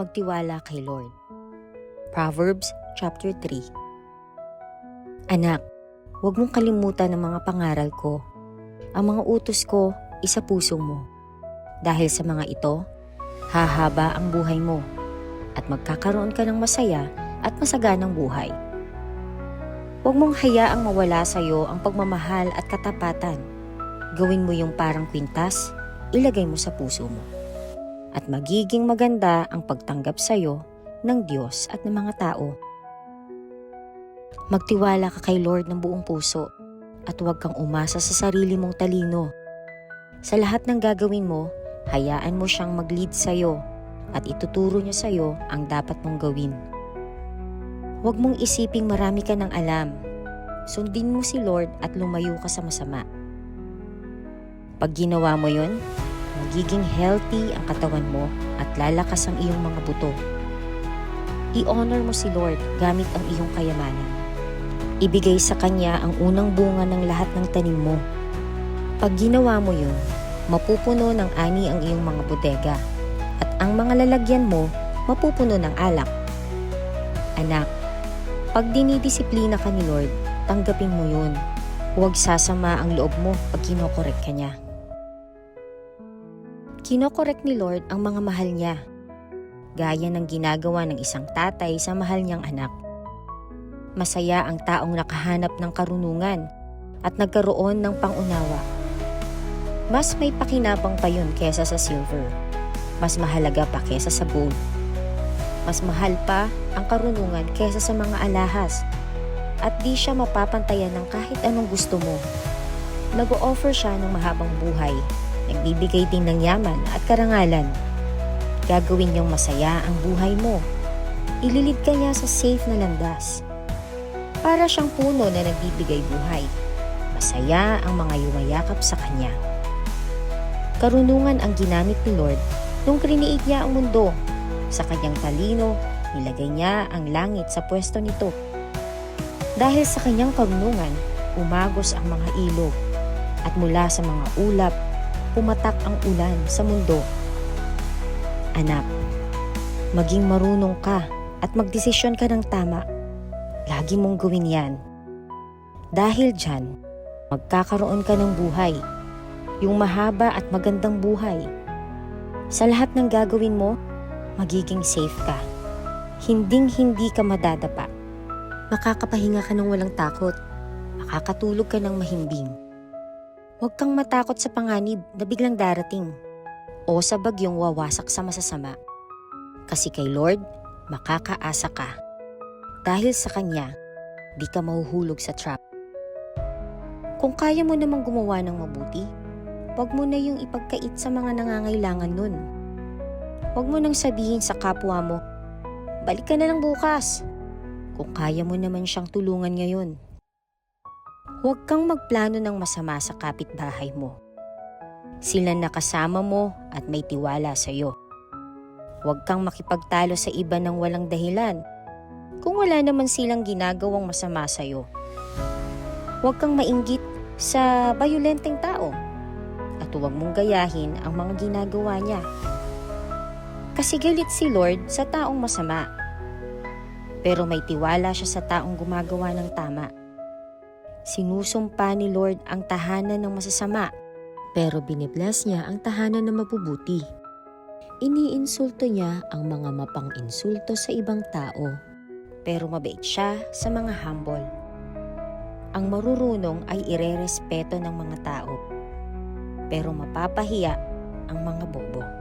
magtiwala kay Lord. Proverbs chapter 3 Anak, huwag mong kalimutan ang mga pangaral ko. Ang mga utos ko, isa puso mo. Dahil sa mga ito, hahaba ang buhay mo at magkakaroon ka ng masaya at masaganang buhay. Huwag mong hayaang mawala sa iyo ang pagmamahal at katapatan. Gawin mo yung parang kwintas, ilagay mo sa puso mo. At magiging maganda ang pagtanggap sa iyo ng Diyos at ng mga tao. Magtiwala ka kay Lord ng buong puso at huwag kang umasa sa sarili mong talino. Sa lahat ng gagawin mo, hayaan mo siyang mag-lead sa iyo at ituturo niya sa iyo ang dapat mong gawin. Huwag mong isiping marami ka ng alam. Sundin mo si Lord at lumayo ka sa masama. Pag ginawa mo yon, magiging healthy ang katawan mo at lalakas ang iyong mga buto. I-honor mo si Lord gamit ang iyong kayamanan. Ibigay sa Kanya ang unang bunga ng lahat ng tanim mo. Pag ginawa mo yun, mapupuno ng ani ang iyong mga bodega at ang mga lalagyan mo mapupuno ng alak. Anak, pag dinidisiplina ka ni Lord, tanggapin mo yun. Huwag sasama ang loob mo pag kinokorek ka niya. Kinokorek ni Lord ang mga mahal niya, gaya ng ginagawa ng isang tatay sa mahal niyang anak. Masaya ang taong nakahanap ng karunungan at nagkaroon ng pangunawa. Mas may pakinabang pa yun kesa sa silver. Mas mahalaga pa kesa sa gold. Mas mahal pa ang karunungan kesa sa mga alahas. At di siya mapapantayan ng kahit anong gusto mo. Nag-o-offer siya ng mahabang buhay. Nagbibigay din ng yaman at karangalan. Gagawin niyang masaya ang buhay mo. Ililid ka niya sa safe na landas. Para siyang puno na nagbibigay buhay. Masaya ang mga yumayakap sa kanya. Karunungan ang ginamit ni Lord nung kriniit niya ang mundo. Sa kanyang talino, nilagay niya ang langit sa pwesto nito. Dahil sa kanyang karunungan, umagos ang mga ilog at mula sa mga ulap, pumatak ang ulan sa mundo. Anak, maging marunong ka at magdesisyon ka ng tama. Lagi mong gawin yan. Dahil dyan, magkakaroon ka ng buhay. Yung mahaba at magandang buhay. Sa lahat ng gagawin mo, magiging safe ka. Hinding-hindi ka madadapa. Makakapahinga ka ng walang takot. Makakatulog ka ng mahimbing. Huwag kang matakot sa panganib na biglang darating o sa bagyong wawasak sa masasama. Kasi kay Lord, makakaasa ka. Dahil sa Kanya, di ka mahuhulog sa trap. Kung kaya mo namang gumawa ng mabuti, huwag mo na yung ipagkait sa mga nangangailangan nun. Huwag mo nang sabihin sa kapwa mo, balik ka na lang bukas. Kung kaya mo naman siyang tulungan ngayon. Huwag kang magplano ng masama sa kapitbahay mo. Sila nakasama mo at may tiwala sa iyo. Huwag kang makipagtalo sa iba ng walang dahilan kung wala naman silang ginagawang masama sa iyo. Huwag kang mainggit sa bayolenteng tao at huwag mong gayahin ang mga ginagawa niya. Kasi galit si Lord sa taong masama. Pero may tiwala siya sa taong gumagawa ng tama. Sinusumpa ni Lord ang tahanan ng masasama, pero binibless niya ang tahanan ng mabubuti. Iniinsulto niya ang mga mapang-insulto sa ibang tao, pero mabait siya sa mga humble. Ang marurunong ay irerespeto ng mga tao, pero mapapahiya ang mga bobo.